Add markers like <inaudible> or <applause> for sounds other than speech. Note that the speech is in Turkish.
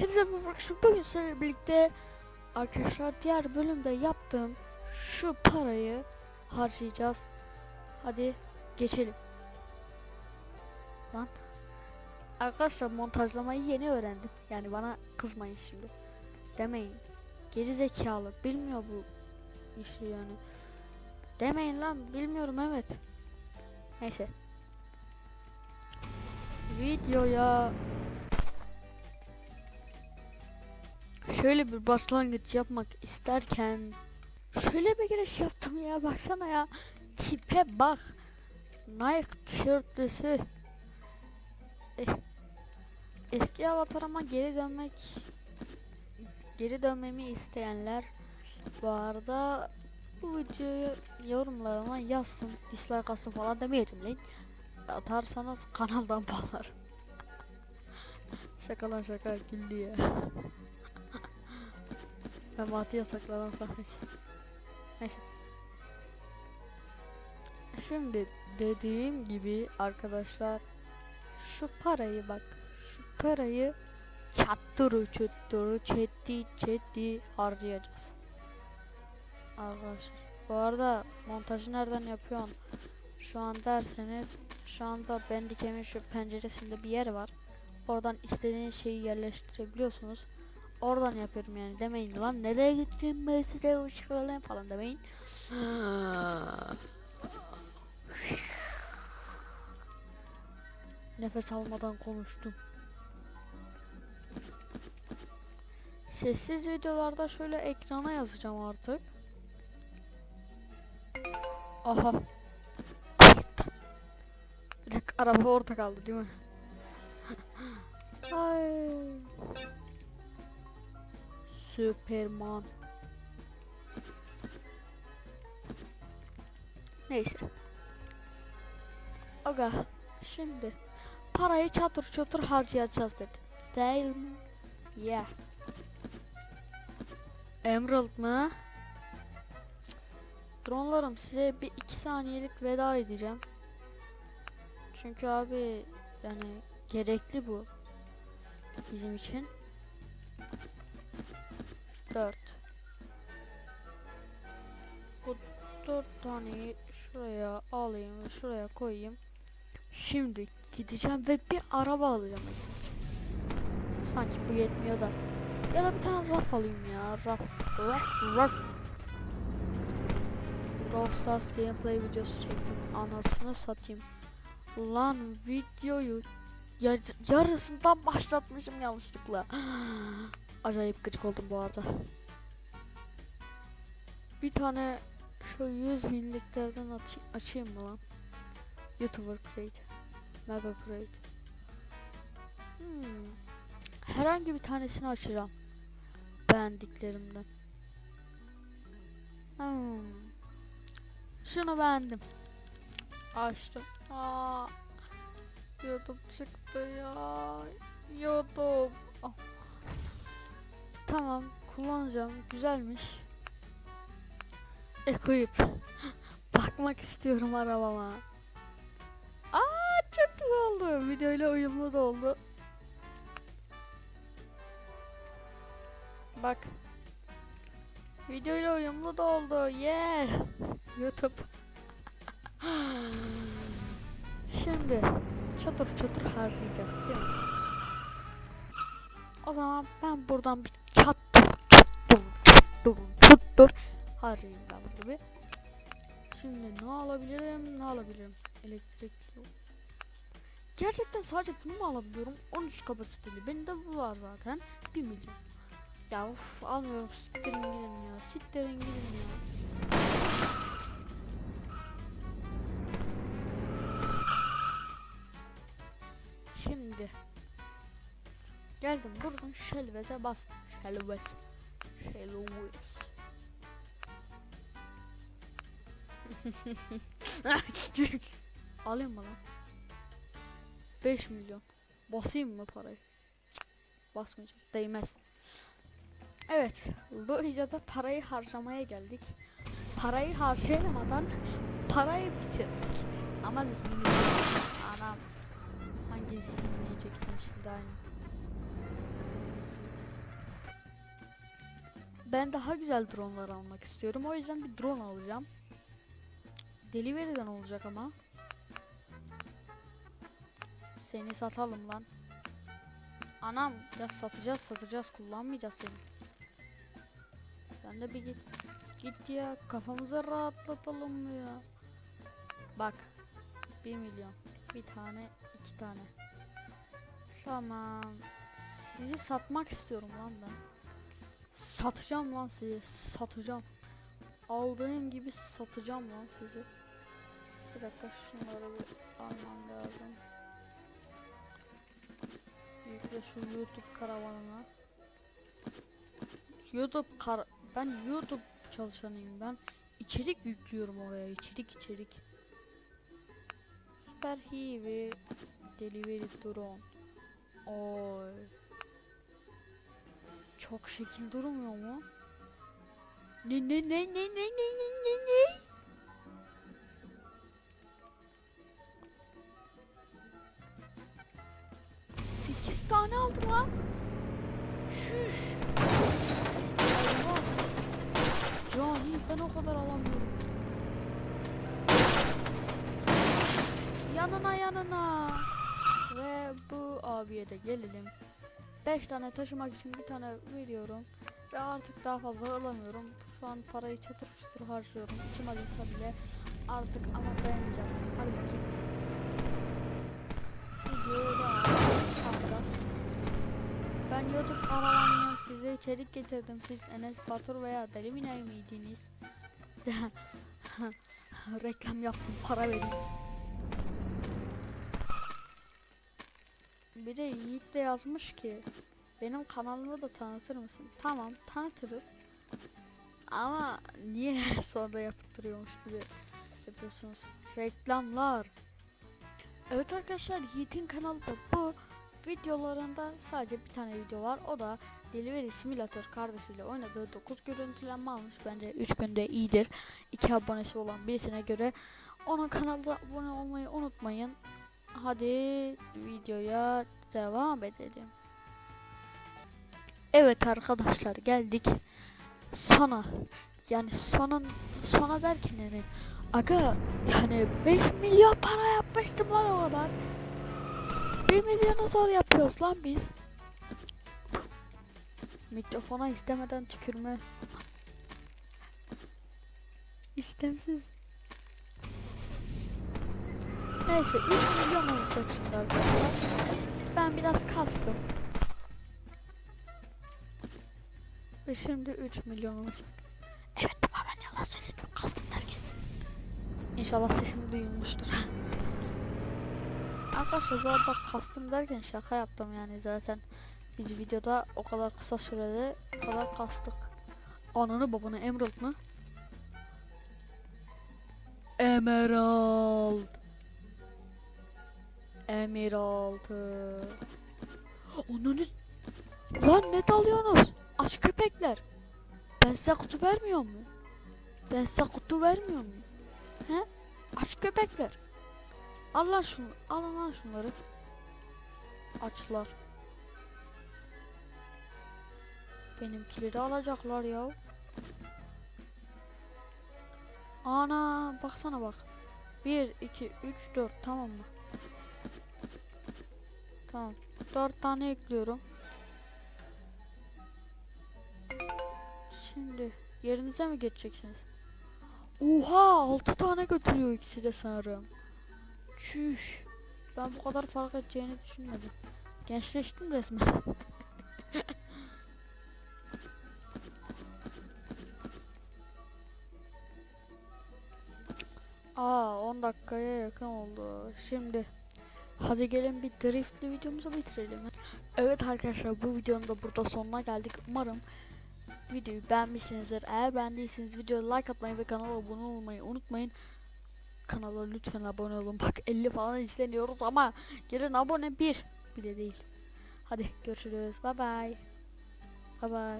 Hepinize merhaba arkadaşlar. Bugün sizlerle birlikte arkadaşlar diğer bölümde yaptığım şu parayı harcayacağız. Hadi geçelim. Lan. Arkadaşlar montajlamayı yeni öğrendim. Yani bana kızmayın şimdi. Demeyin. Geri zekalı bilmiyor bu işi yani. Demeyin lan bilmiyorum evet. Neyse. Videoya şöyle bir başlangıç yapmak isterken şöyle bir giriş yaptım ya baksana ya. Tipe bak. Nike tişörtlüsü. Eh, eski avatarıma geri dönmek geri dönmemi isteyenler bu arada bu videoyu yorumlarına yazsın dislike atsın falan demeyeceğim lan. Atarsanız kanaldan banlar <laughs> şaka lan şaka güldü ya Memati yasaklanan sahnesi. Neyse. Şimdi dediğim gibi arkadaşlar şu parayı bak şu parayı çattırı çutturu çetti çetti harcayacağız. Arkadaşlar bu arada montajı nereden yapıyorsun? Şu an derseniz şu anda Bandicam'in şu penceresinde bir yer var. Oradan istediğiniz şeyi yerleştirebiliyorsunuz. Oradan yapıyorum yani demeyin lan nereye gittin ben size ışıklarlayayım falan demeyin. <sighs> Nefes almadan konuştum. Sessiz videolarda şöyle ekrana yazacağım artık. Aha. Araba orada kaldı değil mi? <laughs> Ay. Süperman. Neyse. Aga şimdi parayı çatır çatır harcayacağız dedi. Değil mi? Yeah. Emerald mı? Dronlarım size bir iki saniyelik veda edeceğim. Çünkü abi yani gerekli bu bizim için. 4 Bu 4 taneyi şuraya alayım ve şuraya koyayım. Şimdi gideceğim ve bir araba alacağım. Sanki bu yetmiyor da. Ya da bir tane raf alayım ya. Raf, raf, raf. Brawl Stars gameplay videosu çektim. Anasını satayım. Lan videoyu ya- yarısından başlatmışım yanlışlıkla. <gasps> Acayip gıcık oldum bu arada. Bir tane şu 100 binliklerden aç açayım mı lan? YouTuber Create. Mega Create. Hmm. Herhangi bir tanesini açacağım. Beğendiklerimden. Hmm. Şunu beğendim. Açtım. Aa. YouTube çıktı ya. YouTube. Ah. Tamam kullanacağım güzelmiş. E koyup <gasps> bakmak istiyorum arabama. Aa çok güzel oldu. Videoyla uyumlu da oldu. Bak. Videoyla uyumlu da oldu. Yeah. YouTube. <gasps> Şimdi çatır çatır harcayacağız değil mi? O zaman ben buradan bir çat dur harcayayım ben burada bir. Şimdi ne alabilirim ne alabilirim? Elektrikli. Gerçekten sadece bunu mu alabiliyorum? 13 kapasiteli. Benim de bu var zaten. 1 milyon. Ya of almıyorum. Siktirin gidin ya. Siktirin gidin ya. Şimdi geldim buradan Shelvez'e bas. Shelvez. Shelvez. <laughs> Alayım mı lan? 5 milyon. Basayım mı parayı? Basmayacağım. Değmez. Evet. Bu videoda parayı harcamaya geldik. Parayı harcayamadan parayı bitirdik. Ama anam hangi zihnini yiyeceksin şimdi aynı. Ben daha güzel dronlar almak istiyorum. O yüzden bir drone alacağım. Delivery'den olacak ama. Seni satalım lan. Anam ya satacağız satacağız kullanmayacağız seni. Sen de bir git. Git ya kafamızı rahatlatalım ya. Bak 1 milyon bir tane iki tane. Tamam. Sizi satmak istiyorum lan ben. Satacağım lan sizi satacağım. Aldığım gibi satacağım lan sizi. Bir dakika şunları bir almam lazım. Yükle şu YouTube karavanına. YouTube kar ben YouTube çalışanıyım ben. İçerik yüklüyorum oraya içerik içerik. Süper Hivi Delivery Drone. Oy. Çok şekil durmuyor mu? Ne ne ne ne ne ne ne ne ne? Sekiz tane aldı lan. Şuş. Allah. Cani ben o kadar alamıyorum. Yanına yanına. Ve bu abiye de gelelim. 5 tane taşımak için bir tane veriyorum. Ve artık daha fazla alamıyorum. Şu an parayı çatır çatır harcıyorum. İçim acısa bile artık ama dayanacağız. Hadi bakayım. Alacağız. Ben YouTube karavanıyım. Size içerik getirdim. Siz Enes Batur veya Deli Minay miydiniz? <laughs> Reklam yaptım. Para verin. Bir de Yiğit de yazmış ki benim kanalımı da tanıtır mısın? Tamam tanıtırız. Ama niye sonra yaptırıyormuş gibi yapıyorsunuz? Reklamlar. Evet arkadaşlar Yiğit'in kanalında bu videolarında sadece bir tane video var. O da Delivery Simulator kardeşiyle oynadığı 9 görüntülenme almış. Bence 3 günde iyidir. 2 abonesi olan birisine göre. Onun kanalda abone olmayı unutmayın. Hadi videoya devam edelim. Evet arkadaşlar geldik sona. Yani sonun sona derken yani aga yani 5 milyon para yapmıştım lan o kadar. 1 milyonu zor yapıyoruz lan biz. Mikrofona istemeden tükürme. İstemsiz. Neyse 3 milyon olacak şimdi. Ben biraz kastım. Ve şimdi 3 milyon olacak. Evet baba ben yalan söyledim kastım derken. İnşallah sesim duyulmuştur. <laughs> Arkadaşlar bu arada kastım derken şaka yaptım yani zaten. Biz videoda o kadar kısa sürede o kadar kastık. Ananı babanı Emerald mı? Emerald. Emerald'ı. Onun Lan ne dalıyorsunuz? Aç köpekler. Ben size kutu vermiyor muyum? Ben size kutu vermiyor muyum? He? Aç köpekler. Al lan şunu. Alın lan şunları. Açlar. Benimkileri de alacaklar ya. Ana baksana bak. 1 2 3 4 tamam mı? Tamam. 4 tane ekliyorum. Şimdi yerinize mi geçeceksiniz? Oha 6 tane götürüyor ikisi de sanırım. Çüş. Ben bu kadar fark edeceğini düşünmedim. Gençleştim resmen. <laughs> Aa 10 dakikaya yakın oldu. Şimdi hadi gelin bir driftli videomuzu bitirelim. Evet arkadaşlar bu videonun da burada sonuna geldik. Umarım videoyu beğenmişsinizdir. Eğer beğendiyseniz videoya like atmayı ve kanala abone olmayı unutmayın. Kanala lütfen abone olun. Bak 50 falan izleniyoruz ama gelin abone bir bile değil. Hadi görüşürüz. Bye bye. Bye bye.